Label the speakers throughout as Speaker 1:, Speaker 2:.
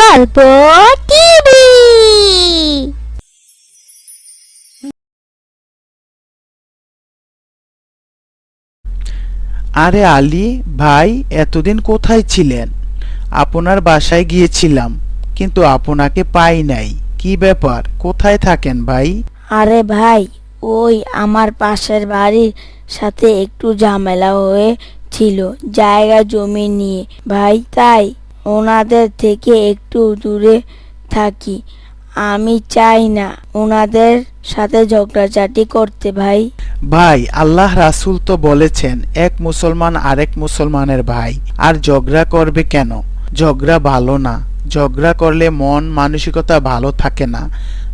Speaker 1: গল্প টিভি।
Speaker 2: আরে আলী ভাই এতদিন কোথায় ছিলেন? আপনার বাসায় গিয়েছিলাম কিন্তু আপনাকে পাই নাই। কি ব্যাপার? কোথায় থাকেন ভাই?
Speaker 3: আরে ভাই ওই আমার পাশের বাড়ির সাথে একটু ঝামেলা হয়েছিল জায়গা জমি নিয়ে। ভাই তাই। ওনাদের থেকে একটু দূরে থাকি। আমি চাই না ওনাদের সাথে ঝগড়াঝাটি করতে ভাই।
Speaker 2: ভাই আল্লাহ রাসূল তো বলেছেন এক মুসলমান আরেক মুসলমানের ভাই। আর ঝগড়া করবে কেন? ঝগড়া ভালো না। ঝগড়া করলে মন মানসিকতা ভালো থাকে না।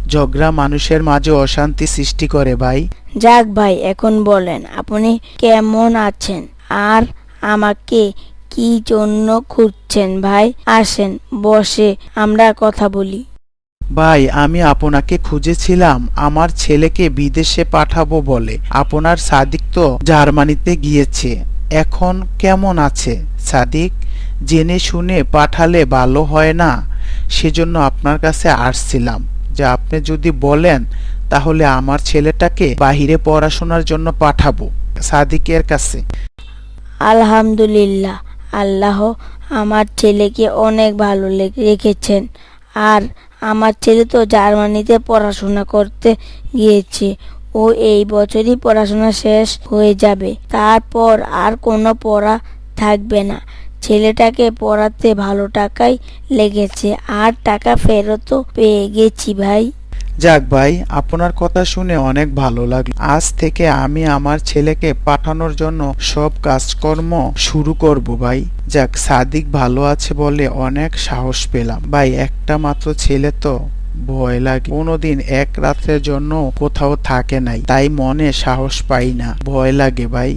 Speaker 2: ঝগড়া মানুষের মাঝে অশান্তি সৃষ্টি করে ভাই।
Speaker 3: যাক ভাই এখন বলেন আপনি কেমন আছেন? আর আমাকে কি জন্য খুঁজছেন ভাই? আসেন বসে আমরা কথা বলি।
Speaker 2: ভাই আমি আপনাকে খুঁজেছিলাম আমার ছেলেকে বিদেশে পাঠাবো বলে। আপনার সাদিক তো জার্মানিতে গিয়েছে এখন কেমন আছে? সাদিক জেনে শুনে পাঠালে ভালো হয় না? সেজন্য আপনার কাছে আসছিলাম। যে আপনি যদি বলেন তাহলে আমার ছেলেটাকে বাহিরে পড়াশোনার জন্য পাঠাবো সাদিকের কাছে।
Speaker 3: আলহামদুলিল্লাহ আল্লাহ আমার ছেলেকে অনেক ভালো রেখেছেন। আর আমার ছেলে তো জার্মানিতে পড়াশোনা করতে গিয়েছে। ও এই বছরই পড়াশোনা শেষ হয়ে যাবে। তারপর আর কোনো পড়া থাকবে না। ছেলেটাকে পড়াতে ভালো টাকাই লেগেছে। আর টাকা ফেরতও পেয়ে গেছি ভাই।
Speaker 2: যাক ভাই, আপনার কথা শুনে অনেক ভালো লাগল। আজ থেকে আমি আমার ছেলেকে পাঠানোর জন্য সব কাজকর্ম শুরু করব ভাই। যাক, সাদিক ভালো আছে বলে অনেক সাহস পেলাম। ভাই, একটা মাত্র ছেলে তো ভয় লাগে। কোনোদিন এক রাতের জন্য কোথাও থাকে নাই, তাই মনে সাহস পাই না। ভয় লাগে ভাই।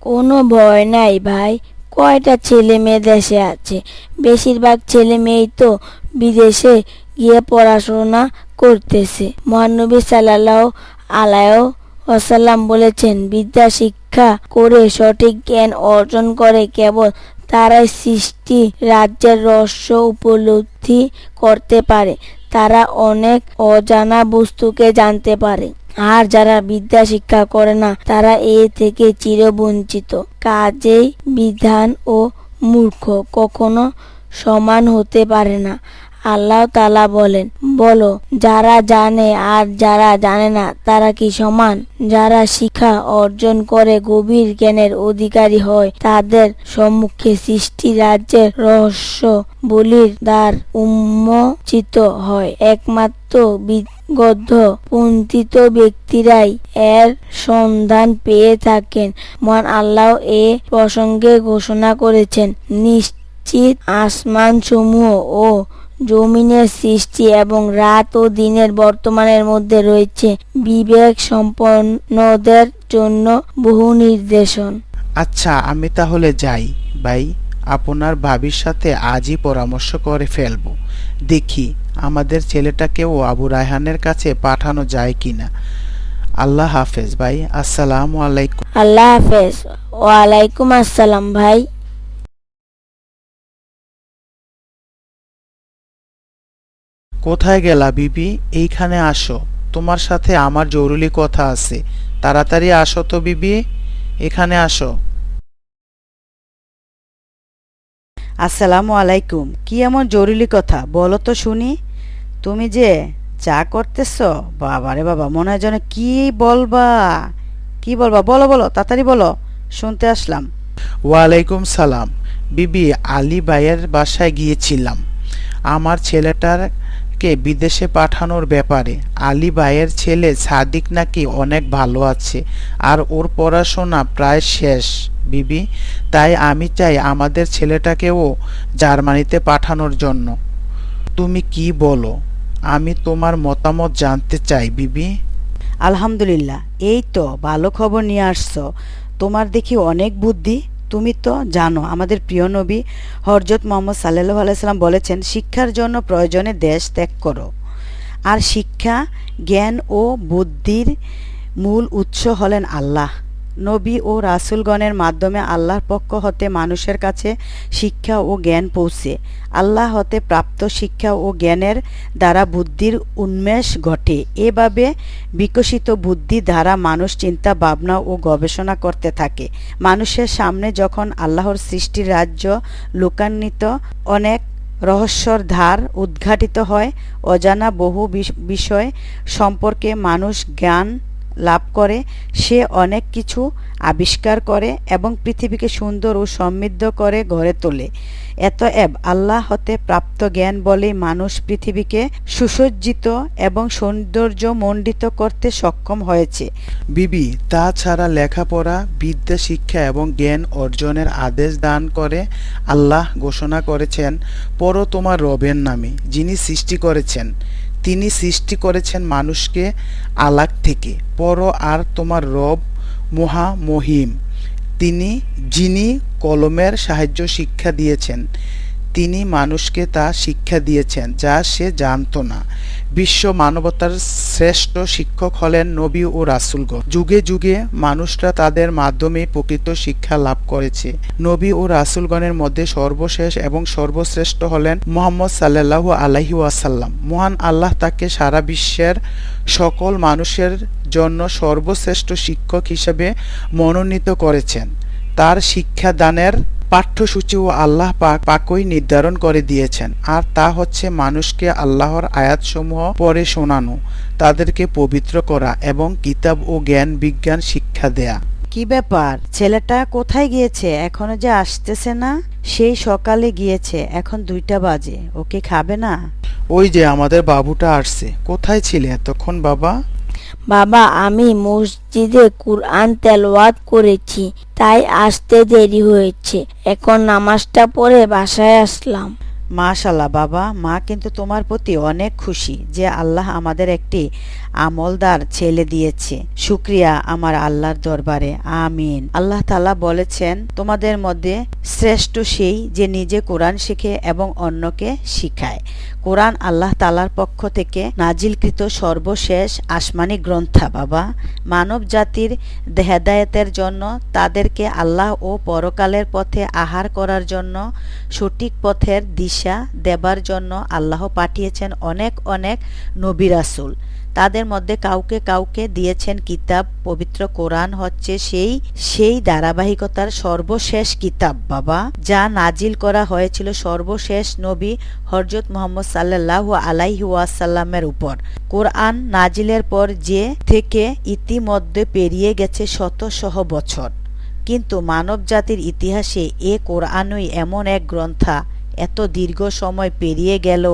Speaker 3: কোনো ভয় নাই ভাই। কয়টা ছেলে মেয়ে দেশে আছে? বেশিরভাগ ছেলে মেয়েই তো বিদেশে গিয়ে পড়াশোনা করতেছে। মহানবী সাল্লাহ আলায় ওসাল্লাম বলেছেন, বিদ্যা শিক্ষা করে সঠিক জ্ঞান অর্জন করে কেবল তারাই সৃষ্টি রাজ্যের রহস্য উপলব্ধি করতে পারে। তারা অনেক অজানা বস্তুকে জানতে পারে। আর যারা বিদ্যা শিক্ষা করে না, তারা এ থেকে চিরবঞ্চিত। কাজেই বিধান ও মূর্খ কখনো সমান হতে পারে না। আল্লাহ তালা বলেন, বলো, যারা জানে আর যারা জানে না, তারা কি সমান? যারা শিক্ষা অর্জন করে গভীর জ্ঞানের অধিকারী হয়, তাদের সম্মুখে সৃষ্টি রাজ্যের রহস্য বলির দ্বার উন্মোচিত হয়। একমাত্র বিগদ্ধ পন্থিত ব্যক্তিরাই এর সন্ধান পেয়ে থাকেন। মহান আল্লাহ এ প্রসঙ্গে ঘোষণা করেছেন, নিশ্চিত আসমান সমূহ ও জমিনের সৃষ্টি এবং রাত ও দিনের বর্তমানের মধ্যে রয়েছে বিবেক সম্পন্নদের জন্য বহু নির্দেশন।
Speaker 2: আচ্ছা আমি তাহলে যাই ভাই। আপনার ভাবির সাথে আজই পরামর্শ করে ফেলব। দেখি আমাদের ছেলেটাকেও আবু রায়হানের কাছে পাঠানো যায় কিনা। আল্লাহ হাফেজ ভাই। আসসালামু আলাইকুম।
Speaker 3: আল্লাহ হাফেজ। ওয়ালাইকুম আসসালাম ভাই।
Speaker 2: কোথায় গেলা বিবি? এইখানে আসো। তোমার সাথে আমার জরুরি কথা আছে। তাড়াতাড়ি আসো তো বিবি। এখানে আসো।
Speaker 4: আসসালামু আলাইকুম। কি এমন জরুরি কথা? বলো তো শুনি। তুমি যে যা করতেছ বাবা রে বাবা মনে হয় যেন কি বলবা? কি বলবা? বলো বলো তাড়াতাড়ি বলো। শুনতে আসলাম।
Speaker 2: ওয়ালাইকুম সালাম। বিবি আলী ভাইয়ের বাসায় গিয়েছিলাম। আমার ছেলেটাকে বিদেশে পাঠানোর ব্যাপারে। আলী ভাইয়ের ছেলে সাদিক নাকি অনেক ভালো আছে, আর ওর পড়াশোনা প্রায় শেষ। বিবি, তাই আমি চাই আমাদের ছেলেটাকেও জার্মানিতে পাঠানোর জন্য। তুমি কি বলো? আমি তোমার মতামত জানতে চাই, বিবি।
Speaker 4: আলহামদুলিল্লাহ, এই তো, ভালো খবর নিয়ে আসছো। তোমার দেখি অনেক বুদ্ধি। তুমি তো জানো, আমাদের প্রিয় নবী হরজত মোহাম্মদ সাল্লাহ আলাইসাল্লাম বলেছেন, শিক্ষার জন্য প্রয়োজনে দেশ ত্যাগ করো। আর শিক্ষা, জ্ঞান ও বুদ্ধির মূল উৎস হলেন আল্লাহ। নবী ও রাসূলগণের মাধ্যমে আল্লাহর পক্ষ হতে মানুষের কাছে শিক্ষা ও জ্ঞান পৌঁছে। আল্লাহ হতে প্রাপ্ত শিক্ষা ও জ্ঞানের দ্বারা বুদ্ধির উন্মেষ ঘটে। এভাবে বিকশিত বুদ্ধি দ্বারা মানুষ চিন্তা, ভাবনা ও গবেষণা করতে থাকে। মানুষের সামনে যখন আল্লাহর সৃষ্টির রাজ্য লোকান্বিত, অনেক রহস্যর ধার উদ্ঘাটিত হয়, অজানা বহু বিষ- বিষয় সম্পর্কে মানুষ জ্ঞান লাভ করে, সে অনেক কিছু আবিষ্কার করে এবং পৃথিবীকে সুন্দর ও সমৃদ্ধ করে গড়ে তোলে। এতএব আল্লাহ হতে প্রাপ্ত জ্ঞান বলেই মানুষ পৃথিবীকে সুসজ্জিত এবং সৌন্দর্য মণ্ডিত করতে সক্ষম হয়েছে।
Speaker 2: বিবি তাছাড়া লেখাপড়া, বিদ্যা, শিক্ষা এবং জ্ঞান অর্জনের আদেশ দান করে আল্লাহ ঘোষণা করেছেন, পর তোমার রবের নামে, যিনি সৃষ্টি করেছেন। তিনি সৃষ্টি করেছেন মানুষকে আলাক থেকে। পর আর তোমার রব মহা মহিম। তিনি, যিনি কলমের সাহায্য শিক্ষা দিয়েছেন। তিনি মানুষকে তা শিক্ষা দিয়েছেন, যা সে জানত না। বিশ্ব মানবতার শ্রেষ্ঠ শিক্ষক হলেন নবী ও রাসুলগণ। যুগে যুগে মানুষরা তাদের মাধ্যমে প্রকৃত শিক্ষা লাভ করেছে। নবী ও রাসুলগণের মধ্যে সর্বশেষ এবং সর্বশ্রেষ্ঠ হলেন মোহাম্মদ সাল্লাহ আলাহি ওয়াসাল্লাম। মহান আল্লাহ তাকে সারা বিশ্বের সকল মানুষের জন্য সর্বশ্রেষ্ঠ শিক্ষক হিসেবে মনোনীত করেছেন। তার শিক্ষাদানের পাঠ্যসূচিও আল্লাহ পাক পাকই নির্ধারণ করে দিয়েছেন। আর তা হচ্ছে মানুষকে আল্লাহর আয়াতসমূহ পরে শোনানো তাদেরকে পবিত্র করা এবং কিতাব ও জ্ঞান বিজ্ঞান শিক্ষা দেয়া।
Speaker 4: কি ব্যাপার? ছেলেটা কোথায় গিয়েছে? এখনও যে আসতেছে না? সেই সকালে গিয়েছে। এখন দুইটা বাজে। ওকে খাবে না?
Speaker 2: ওই যে আমাদের বাবুটা আসছে। কোথায় ছিলে এতক্ষণ বাবা?
Speaker 3: বাবা, আমি মসজিদে কুরআন তেলওয়াত করেছি, তাই আসতে দেরি হয়েছে। এখন নামাজটা পড়ে বাসায় আসলাম।
Speaker 4: মাশাল্লাহ বাবা, মা কিন্তু তোমার প্রতি অনেক খুশি যে আল্লাহ আমাদের একটি আমলদার ছেলে দিয়েছে। শুক্রিয়া আমার আল্লাহর দরবারে। আমিন। আল্লাহ তালা বলেছেন, তোমাদের মধ্যে শ্রেষ্ঠ সেই যে নিজে কোরআন শিখে এবং অন্যকে শিখায়। কোরআন আল্লাহ তালার পক্ষ থেকে নাজিলকৃত সর্বশেষ আসমানি গ্রন্থা, বাবা। মানব জাতির হেদায়েতের জন্য, তাদেরকে আল্লাহ ও পরকালের পথে আহার করার জন্য, সঠিক পথের দিশা দেবার জন্য আল্লাহ পাঠিয়েছেন অনেক অনেক নবী রাসূল। তাদের মধ্যে কাউকে কাউকে দিয়েছেন কিতাব, পবিত্র কোরআন হচ্ছে সেই সেই ধারাবাহিকতার সর্বশেষ কিতাব, বাবা। যা নাজিল করা হয়েছিল সর্বশেষ নবী হরজত মোহাম্মদ সাল্লাহ আলাইহি ওয়াসাল্লামের উপর। কোরআন নাজিলের পর যে থেকে ইতিমধ্যে পেরিয়ে গেছে শত শহ বছর। কিন্তু মানব জাতির ইতিহাসে এ কোরআনই এমন এক গ্রন্থা, এত দীর্ঘ সময় পেরিয়ে গেল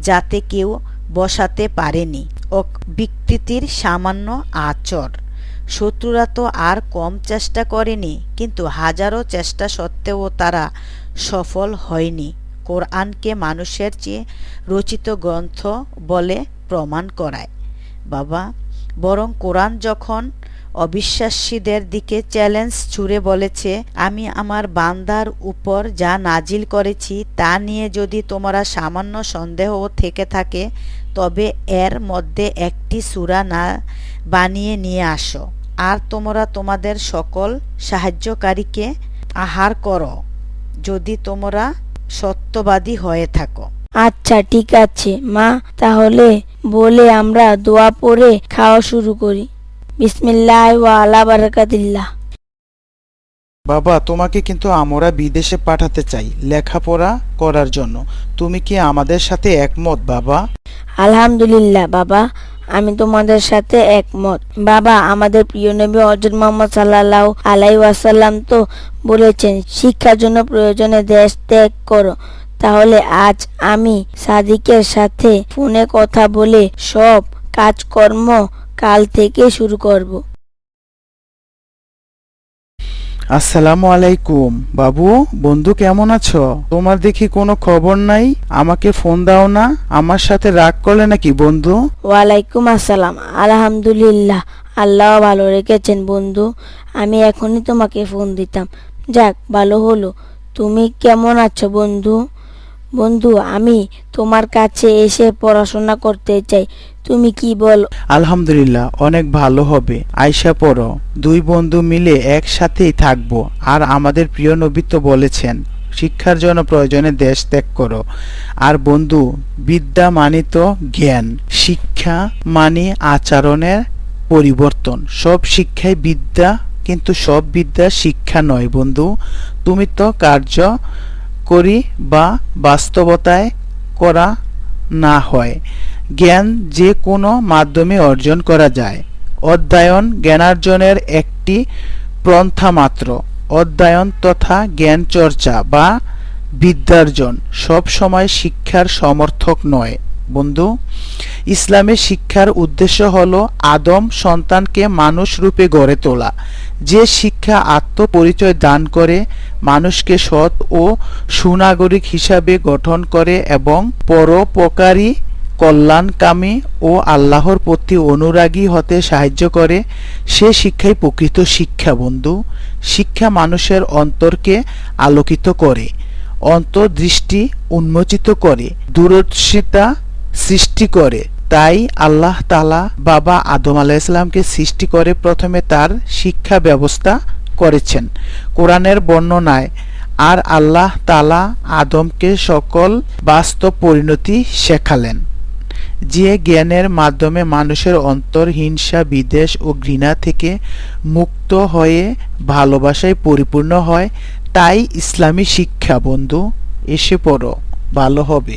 Speaker 4: যাতে কেউ বসাতে পারেনি। ও বিকৃতির সামান্য আচর শত্রুরা তো আর কম চেষ্টা করেনি, কিন্তু হাজারো চেষ্টা সত্ত্বেও তারা সফল হয়নি। কোরআনকে মানুষের চেয়ে রচিত গ্রন্থ বলে প্রমাণ করায়। বাবা, বরং কোরআন যখন অবিশ্বাসীদের দিকে চ্যালেঞ্জ ছুড়ে বলেছে, আমি আমার বান্দার উপর যা নাজিল করেছি তা নিয়ে যদি তোমরা সামান্য সন্দেহ থেকে থাকে, তবে এর মধ্যে একটি সূরা না বানিয়ে নিয়ে আসো। আর তোমরা তোমাদের সকল সাহায্যকারীকে আহার করো, যদি তোমরা সত্যবাদী হয়ে থাকো।
Speaker 3: আচ্ছা ঠিক আছে, মা। তাহলে বলে আমরা দোয়া পড়ে খাওয়া শুরু করি। বিসমিল্লাহ ওয়া বারাকাতিল্লাহ।
Speaker 2: বাবা তোমাকে কিন্তু আমরা বিদেশে পাঠাতে চাই লেখাপড়া করার জন্য। তুমি কি আমাদের সাথে একমত বাবা?
Speaker 3: আলহামদুলিল্লাহ বাবা আমি তোমাদের সাথে একমত। বাবা আমাদের প্রিয় নবী হজরত মোহাম্মদ সাল্লাহ আলাই ওয়াসাল্লাম তো বলেছেন শিক্ষার জন্য প্রয়োজনে দেশ ত্যাগ করো। তাহলে আজ আমি সাদিকের সাথে ফোনে কথা বলে সব কাজকর্ম কাল থেকে শুরু করব।
Speaker 2: আসসালামু আলাইকুম। বাবু বন্ধু কেমন আছো? তোমার দেখি কোনো খবর নাই? আমাকে ফোন দাও না। আমার সাথে রাগ করলে নাকি বন্ধু?
Speaker 3: ওয়ালাইকুম আসসালাম। আলহামদুলিল্লাহ। আল্লাহ ভালো রেখেছেন বন্ধু। আমি এখনই তোমাকে ফোন দিতাম। যাক ভালো হলো। তুমি কেমন আছো বন্ধু? বন্ধু, আমি তোমার কাছে এসে পড়াশোনা করতে চাই। তুমি কি বল?
Speaker 2: আলহামদুলিল্লাহ, অনেক ভালো হবে। আয়সা পড়ো। দুই বন্ধু মিলে একসাথেই থাকব। আর আমাদের প্রিয় নবী তো বলেছেন, শিক্ষার জন্য প্রয়োজনে দেশ ত্যাগ করো। আর বন্ধু, বিদ্যা মানে তো জ্ঞান, শিক্ষা মানে আচরণের পরিবর্তন। সব শিক্ষাই বিদ্যা, কিন্তু সব বিদ্যা শিক্ষা নয় বন্ধু। তুমি তো কার্য করি বা বাস্তবতায় করা না হয়। জ্ঞান যে কোনো মাধ্যমে অর্জন করা যায়। অধ্যয়ন জ্ঞানার্জনের একটি পন্থা মাত্র। অধ্যয়ন তথা জ্ঞান চর্চা বা বিদ্যার্জন সবসময় শিক্ষার সমর্থক নয়। বন্ধু, ইসলামের শিক্ষার উদ্দেশ্য হলো আদম সন্তানকে মানুষ রূপে গড়ে তোলা। যে শিক্ষা আত্মপরিচয় দান করে, মানুষকে সৎ ও সুনাগরিক হিসাবে গঠন করে এবং পরোপকারী, কল্যাণকামী ও আল্লাহর প্রতি অনুরাগী হতে সাহায্য করে, সে শিক্ষাই প্রকৃত শিক্ষা বন্ধু। শিক্ষা মানুষের অন্তরকে আলোকিত করে, অন্তর্দৃষ্টি উন্মোচিত করে, দূরদর্শিতা সৃষ্টি করে। তাই আল্লাহ তালা বাবা আদম আলাইসলামকে সৃষ্টি করে প্রথমে তার শিক্ষা ব্যবস্থা করেছেন। কোরআনের বর্ণনায়, আর আল্লাহ তালা আদমকে সকল বাস্তব পরিণতি শেখালেন। যে জ্ঞানের মাধ্যমে মানুষের অন্তর হিংসা বিদেশ ও ঘৃণা থেকে মুক্ত হয়ে ভালোবাসায় পরিপূর্ণ হয়, তাই ইসলামী শিক্ষা বন্ধু, এসে পড়ো, ভালো হবে।